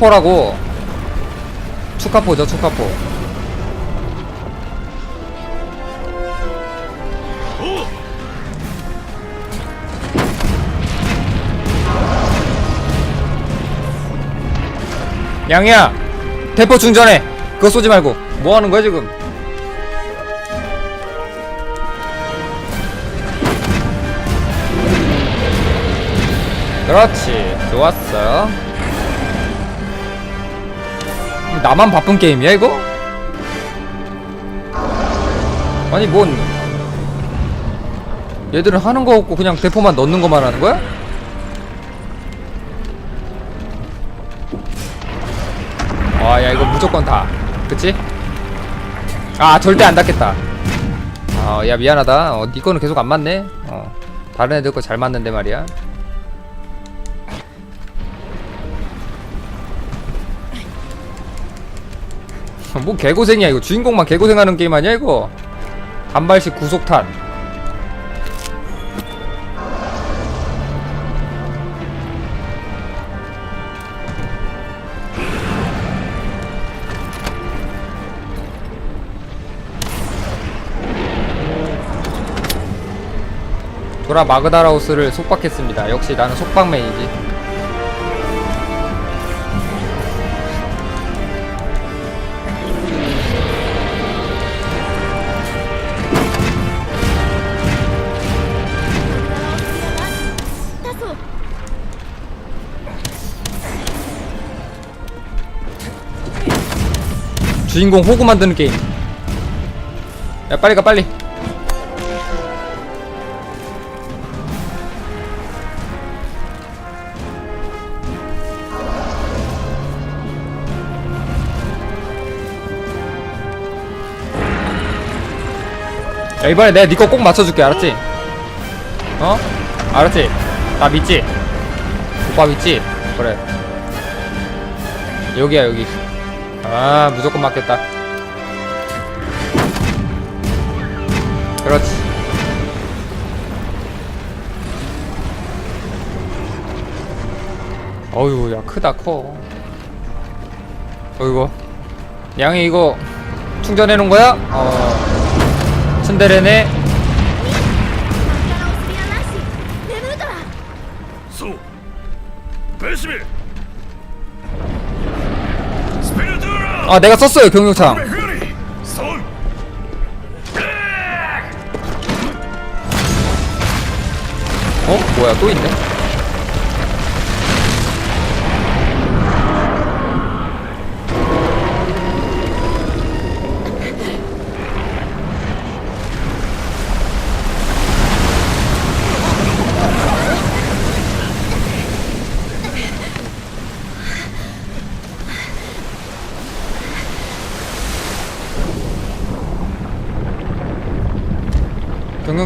축하포라고. 축하포죠 축하포. 양이야 대포 충전해. 그거 쏘지 말고. 뭐 하는 거야 지금? 그렇지. 좋았어 나만 바쁜 게임이야 이거? 아니 뭔 얘들은 하는 거 없고 그냥 대포만 넣는 거만 하는 거야? 와야 이거 무조건 다 그치? 아 절대 안 닿겠다 아야 미안하다 어, 니 거는 계속 안 맞네 어 다른 애들 거 잘 맞는데 말이야 뭐 개고생이야 이거. 주인공만 개고생하는 게임 아니야 이거? 한 발씩 구속탄. 도라 마그다라우스를 속박했습니다. 역시 나는 속박맨이지 주인공 호구 만드는 게임 야 빨리 가 빨리 야 이번에 내가 네거꼭 맞춰줄게 알았지? 어? 알았지? 나 믿지? 오빠 믿지? 그래 여기야 여기 아 무조건 맞겠다. 그렇지. 어휴 야 크다 커. 어이구 양이 이거 충전해 놓은 거야? 어. 츤데레네 아 내가 썼어요 경력창 어? 뭐야 또 있네?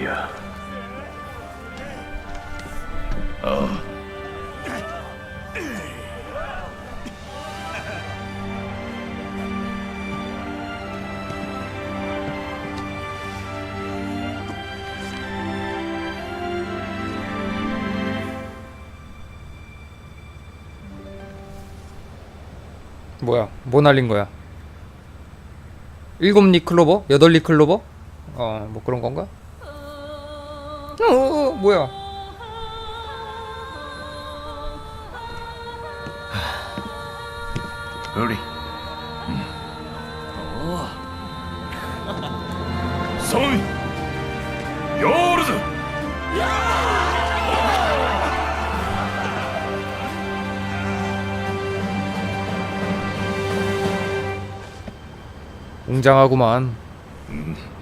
말이야. 어. 음. 뭐야? 뭐 날린 거야? 일곱 리클로버? 여덟 리클로버? 어, 뭐 그런 건가? 뭐야? 우리. 소미 요르즈. 웅장하구만. 음.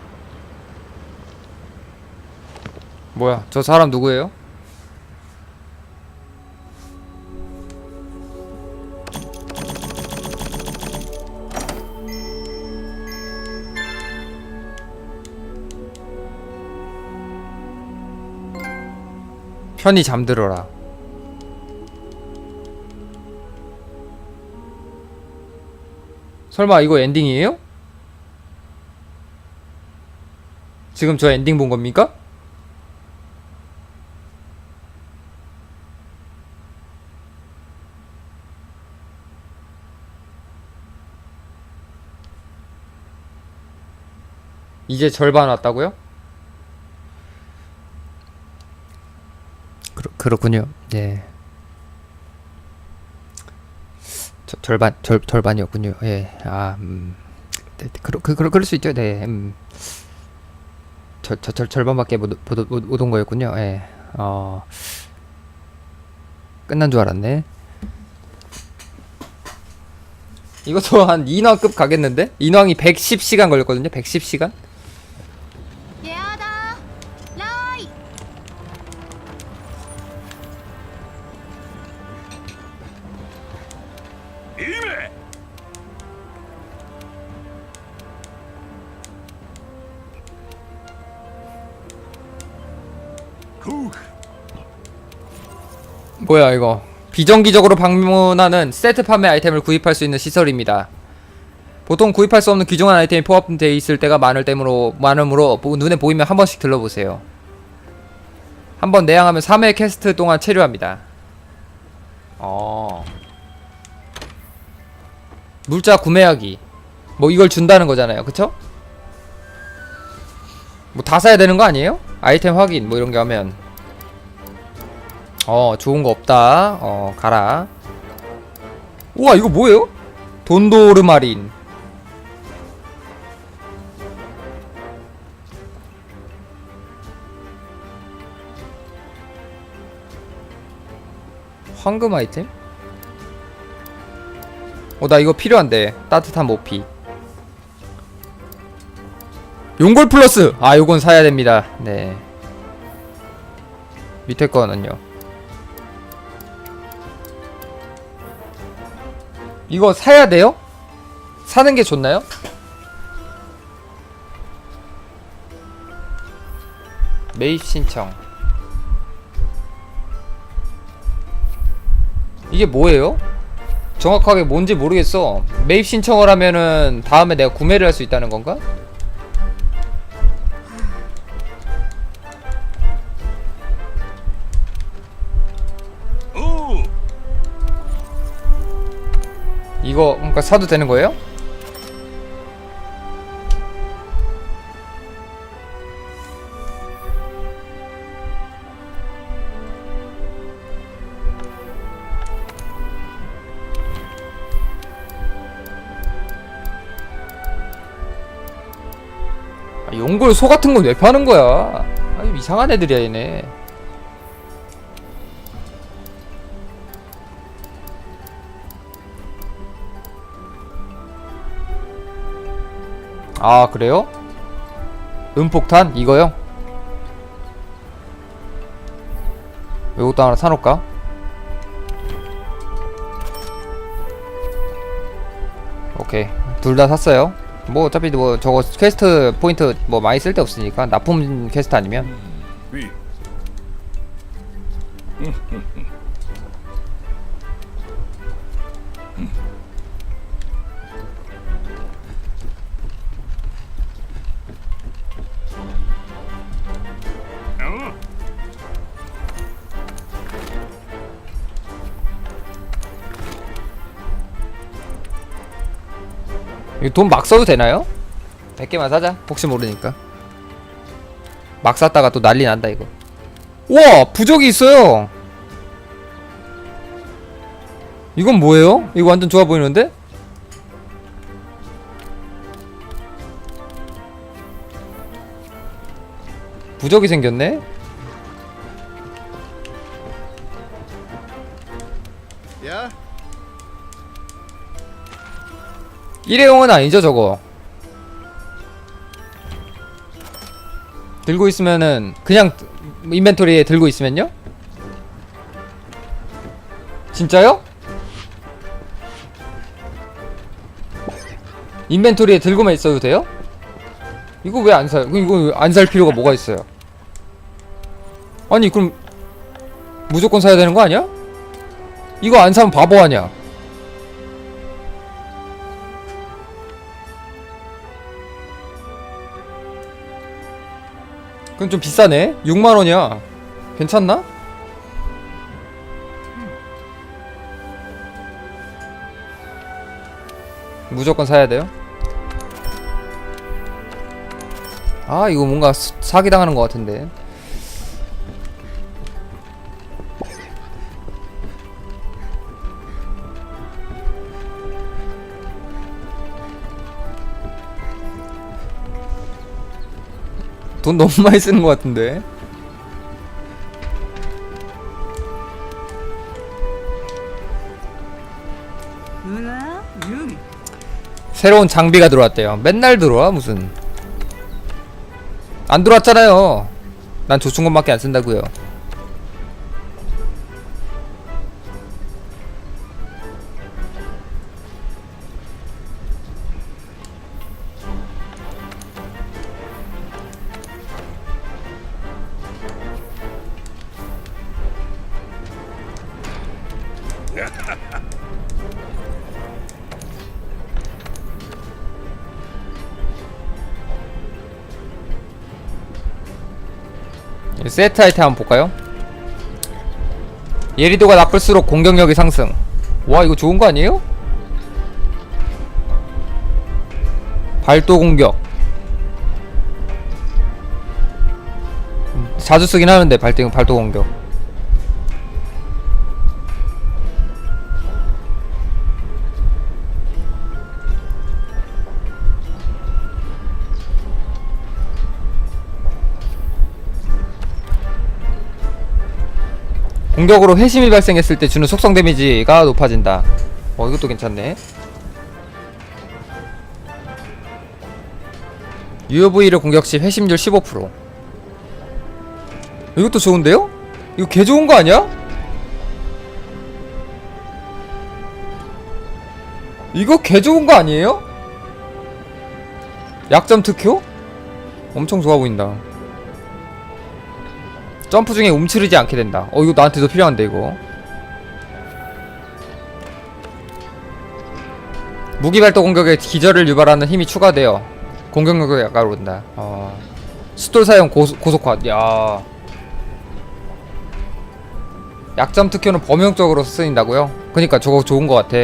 뭐야 저 사람 누구예요? 편히 잠들어라 설마 이거 엔딩이에요? 지금 저 엔딩 본 겁니까? 이제 절반 왔다고요? 그렇, 그렇군요. 예. 저, 절반 절 절반이었군요. 예. 아, 음. 네, 그러, 그, 그러, 그럴 수 있죠. 네. 음. 저, 저, 절 절반밖에 못, 못, 못, 못 온 거였군요. 예. 어. 끝난 줄 알았네. 이것도 한 인왕급 가겠는데? 인왕이 110시간 걸렸거든요. 110시간? 이거 비정기적으로 방문하는 세트 판매 아이템을 구입할 수 있는 시설입니다. 보통 구입할 수 없는 귀중한 아이템이 포함되어 있을 때가 많을 때므로 많으므로 보- 눈에 보이면 한 번씩 들러보세요. 한 번 내양하면 3회 캐스트 동안 체류합니다. 어. 물자 구매하기. 뭐 이걸 준다는 거잖아요. 그쵸? 뭐 다 사야 되는 거 아니에요? 아이템 확인 뭐 이런 게 하면 어 좋은 거 없다. 어 가라. 우와 이거 뭐예요? 돈도르마린. 황금 아이템? 어 나 이거 필요한데. 따뜻한 모피. 용골 플러스! 아 요건 사야 됩니다. 네. 밑에 거는요 이거 사야 돼요? 사는 게 좋나요? 매입 신청 이게 뭐예요? 정확하게 뭔지 모르겠어 매입 신청을 하면은 다음에 내가 구매를 할 수 있다는 건가? 이거 그러니까 사도 되는 거예요? 아, 용골 소 같은 건 왜 파는 거야? 아, 이 이상한 애들이야 얘네. 아 그래요? 음폭탄 이거요? 이것도 하나 사놓을까? 오케이 둘 다 샀어요 뭐 어차피 뭐 저거 퀘스트 포인트 뭐 많이 쓸데 없으니까 납품 퀘스트 아니면 위 이거 돈 막 써도 되나요? 100개만 사자 혹시 모르니까 막 샀다가 또 난리 난다 이거 우와 부적이 있어요 이건 뭐예요? 이거 완전 좋아 보이는데? 부적이 생겼네? 일회용은 아니죠 저거 들고 있으면은 그냥 인벤토리에 들고 있으면요? 진짜요? 인벤토리에 들고만 있어도 돼요? 이거 왜 안 사요? 이거 안 살 필요가 뭐가 있어요? 아니 그럼 무조건 사야 되는 거 아니야? 이거 안 사면 바보 아니야? 그건 좀 비싸네. 6만 원이야. 괜찮나? 무조건 사야 돼요? 아 이거 뭔가 스- 사기당하는 것 같은데 돈 너무 많이 쓰는 것 같은데. 새로운 장비가 들어왔대요. 맨날 들어와 무슨. 안 들어왔잖아요. 난 조충곤밖에 안 쓴다고요 세트 아이템 한번 볼까요? 예리도가 나쁠수록 공격력이 상승 와 이거 좋은 거 아니에요? 발도 공격 음, 자주 쓰긴 하는데 발등 발도 공격 공격으로 회심이 발생했을 때 주는 속성 데미지가 높아진다. 어 이것도 괜찮네. UV를 공격 시 회심률 15%. 이것도 좋은데요? 이거 개 좋은 거 아니야? 이거 개 좋은 거 아니에요? 약점 특효? 엄청 좋아 보인다. 점프 중에 움츠리지 않게 된다. 어 이거 나한테 더 필요한데 이거. 무기 발동 공격에 기절을 유발하는 힘이 추가되어 공격력을 약간 오른다. 어. 스톨 사용 고소, 고속화. 야. 약점 특효는 범용적으로 쓰인다고요? 그니까 저거 좋은 거 같아.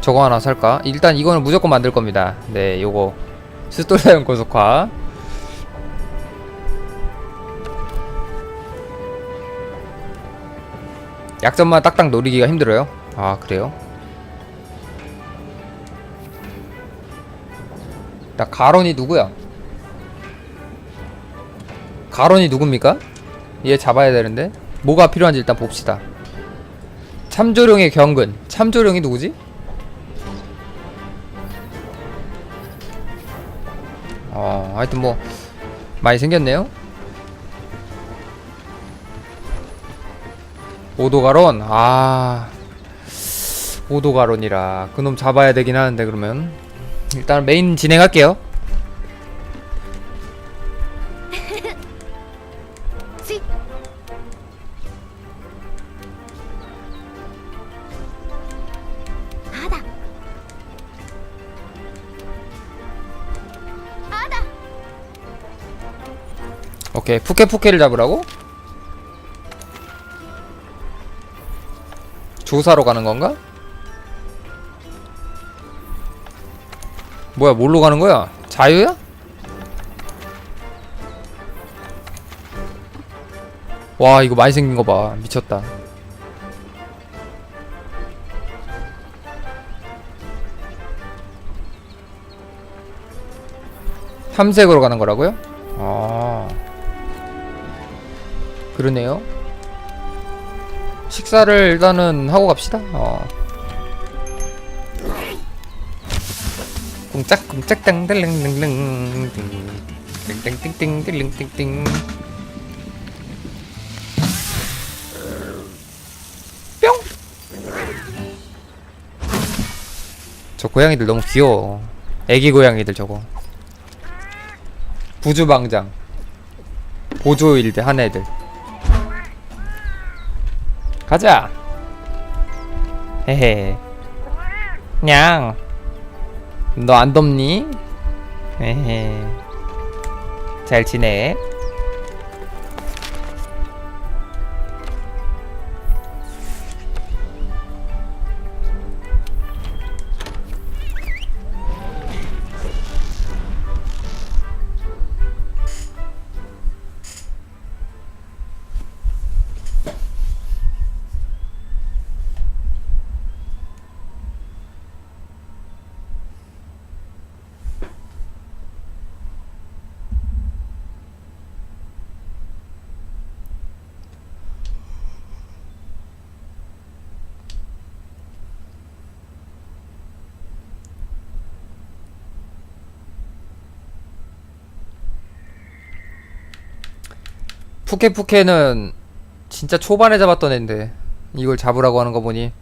저거 하나 살까? 일단 이거는 무조건 만들 겁니다. 네, 요거 스톨 사용 고속화. 약점만 딱딱 노리기가 힘들어요. 아 그래요? 나 가론이 누구야? 가론이 누굽니까? 얘 잡아야 되는데 뭐가 필요한지 일단 봅시다. 참조령의 경근. 참조령이 누구지? 어 하여튼 뭐 많이 생겼네요. 오도가론 아 오도가론이라 그놈 잡아야 되긴 하는데 그러면 일단 메인 진행할게요. 오케이 푸케푸케를 잡으라고? 조사로 가는 건가? 뭐야 뭘로 가는 거야? 자유야? 와 이거 많이 생긴 거 봐 미쳤다 탐색으로 가는 거라고요? 아 그러네요 식사를 일단은 하고 갑시다. 어. 쿵짝 쿵짝 땅들릉릉릉 땡땡땡땡 땡땡땡 뿅! 저 고양이들 너무 귀여워. 애기 고양이들 저거. 부주방장. 보조일대 한 애들. 가자. 헤헤. 냥. 너 안 덥니? 헤헤. 잘 지내? 푸케푸케는 진짜 초반에 잡았던 애인데 이걸 잡으라고 하는 거 보니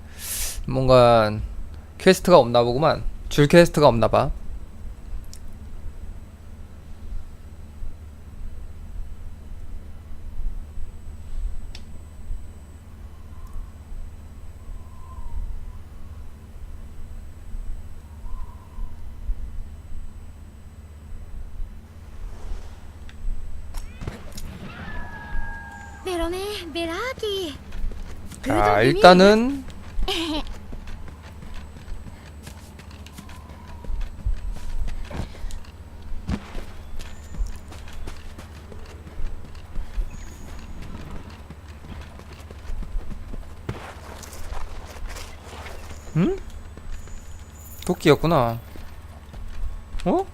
뭔가 퀘스트가 없나 보구만. 줄 퀘스트가 없나 봐 자 일단은 응? 토끼였구나 어?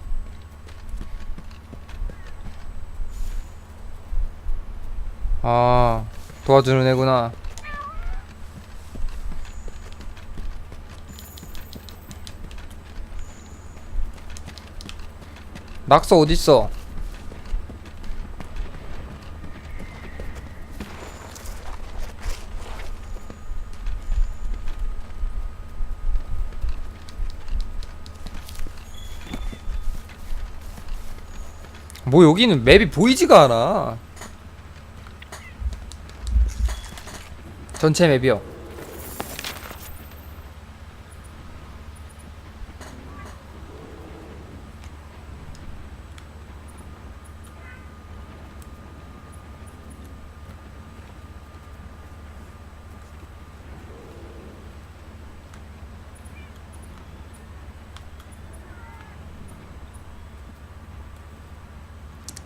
아 도와주는 애구나 낙서 어딨어? 뭐 여기는 맵이 보이지가 않아. 전체 맵이요.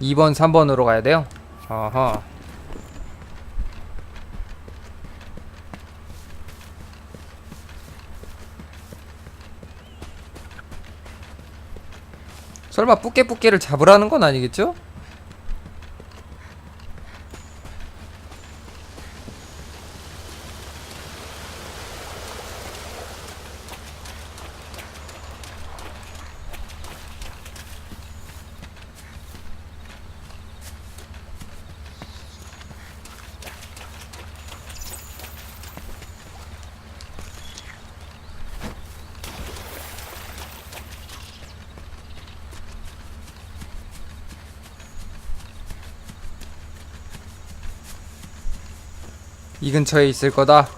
이번 3번으로 가야 돼요? 아하. 설마 뿌깨뿌깨를 잡으라는 건 아니겠죠? 이 근처에 있을 거다.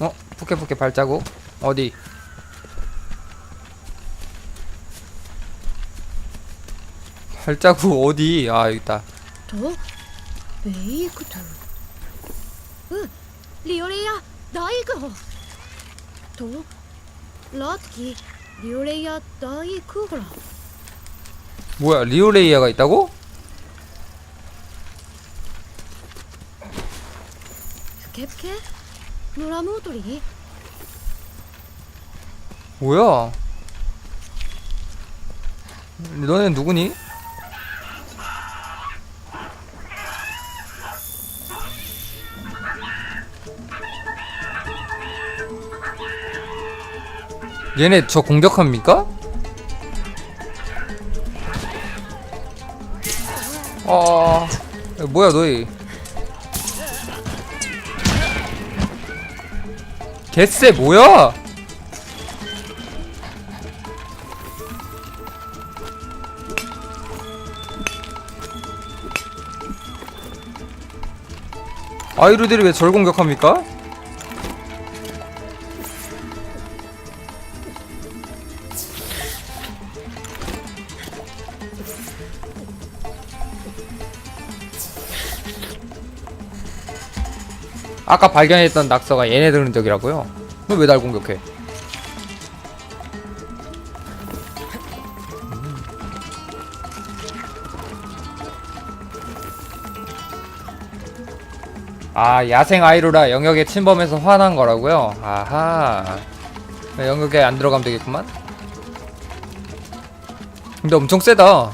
어? 푸케푸케 발자국? 어디? 발자국 어디? 아 여기 있다. 더 네, 메이크 더. 응, 리오리야, 나이거. 더 럭키 리오레이아 더이 쿠브라 뭐야 리오레이아가 있다고? 부케부케 노라모토리 뭐야 너네 누구니? 얘네 저 공격합니까? 어 이거 뭐야 너희 개쎄 뭐야 아이루들이 왜 절 공격합니까? 아까 발견했던 낙서가 얘네들은 적이라고요? 그럼 왜날 공격해? 아 야생 아이로라 영역에 침범해서 화난 거라고요? 아하 영역에 안 들어가면 되겠구만 근데 엄청 세다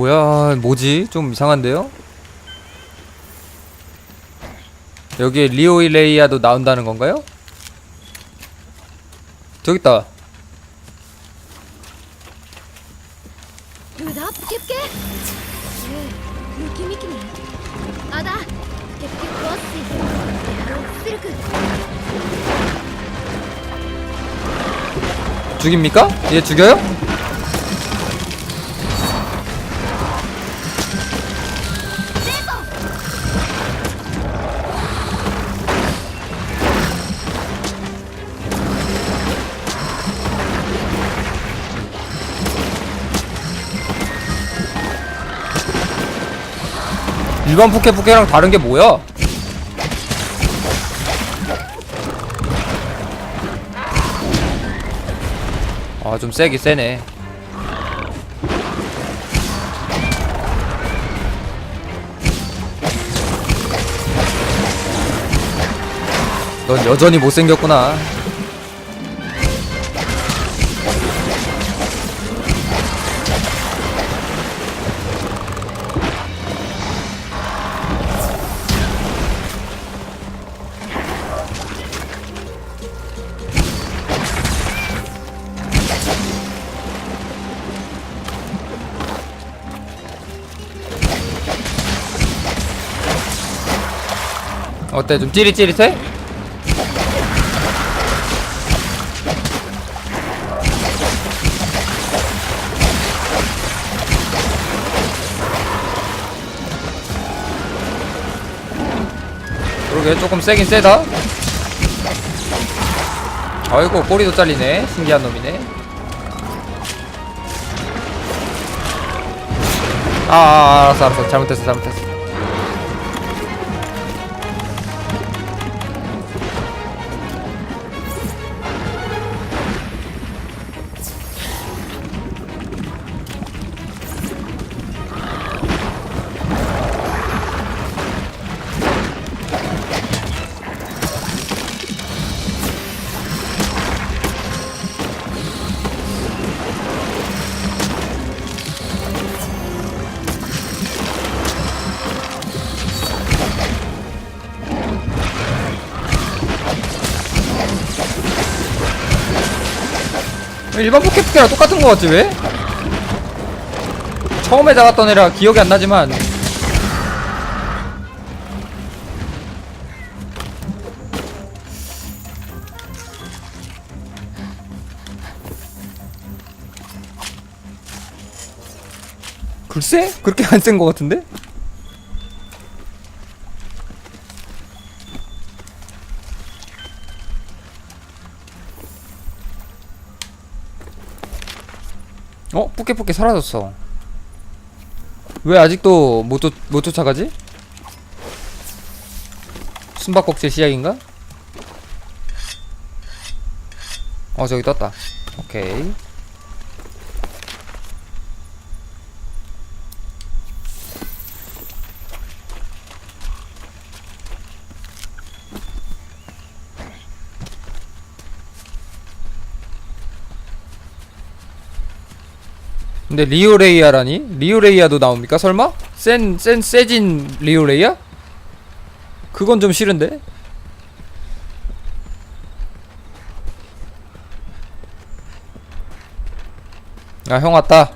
뭐야 뭐지 좀 이상한데요? 여기에 리오이레이아도 나온다는 건가요? 저기 있다. 죽입니까? 얘 죽여요? 일반 포켓 포켓랑 다른 게 뭐야? 아 좀 세기 세네 넌 여전히 못생겼구나 어때 좀 찌릿찌릿해? 그러게 조금 세긴 세다. 아이고 꼬리도 잘리네. 신기한 놈이네. 아, 아 알았어 알았어. 잘못했어 잘못했어 포켓포켓랑 똑같은 거 같지 왜? 처음에 잡았던 애라 기억이 안 나지만 글쎄? 그렇게 안 센 거 같은데? 어? 뿌깨뿌깨 사라졌어 왜 아직도 못, 쫓, 못 쫓아가지? 숨바꼭질 시작인가? 어 저기 떴다 오케이 근데 리오레이아라니? 리오레이아도 나옵니까 설마? 센, 센, 세진 리오레이아? 그건 좀 싫은데? 아형 왔다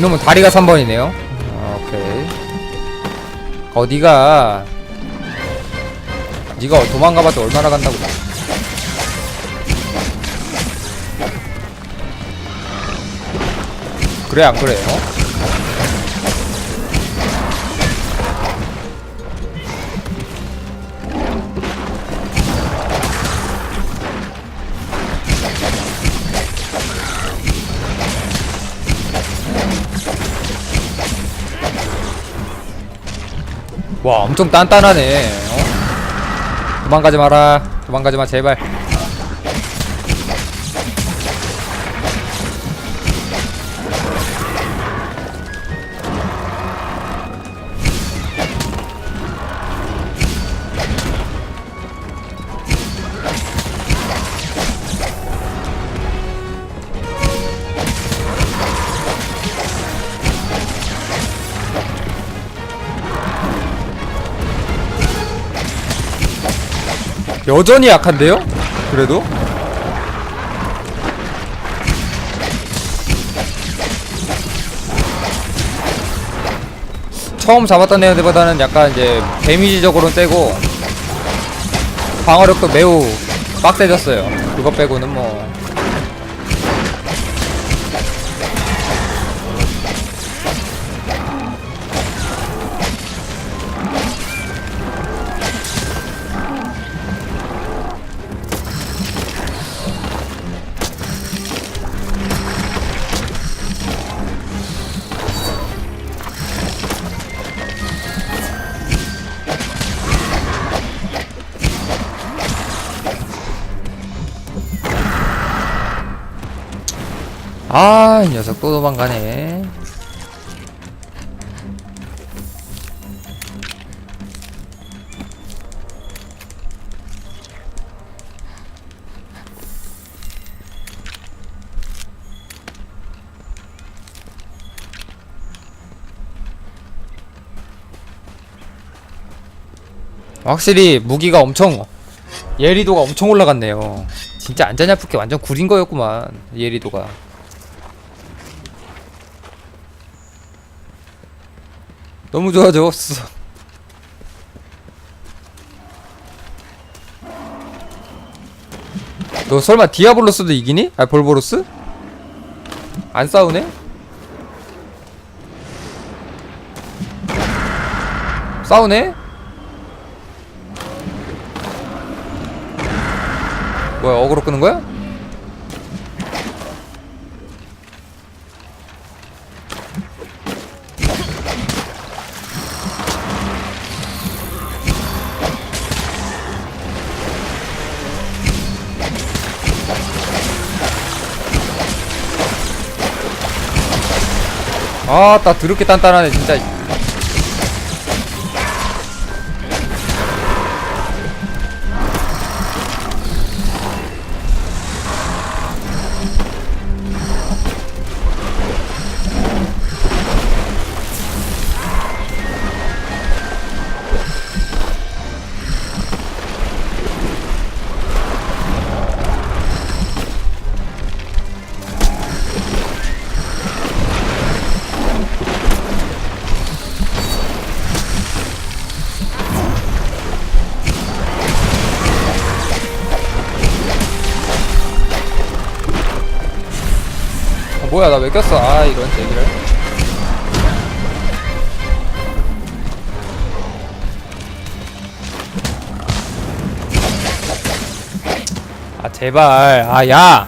이놈은 다리가 3번이네요. 아, 오케이. 어디가? 니가 도망가봐도 얼마나 간다고 그래 안 그래 어? 와 엄청 단단하네. 어? 도망가지 마라. 도망가지 마 제발 여전히 약한데요? 그래도? 처음 잡았던 애들보다는 약간 이제 데미지적으로는 세고 방어력도 매우 빡세졌어요 그거 빼고는 뭐 아, 이 녀석 또 도망가네. 확실히 무기가 엄청 예리도가 엄청 올라갔네요. 진짜 안전야프게 완전 구린 거였구만 예리도가. 너무 좋아졌어. 너 설마 디아블로스도 이기니? 아 볼보로스? 안 싸우네? 싸우네? 뭐야 어그로 끄는 거야? 아따 드럽게 단단하네 진짜 뭐야 나 왜 꼈어? 아 이런 얘기를. 아 제발. 아야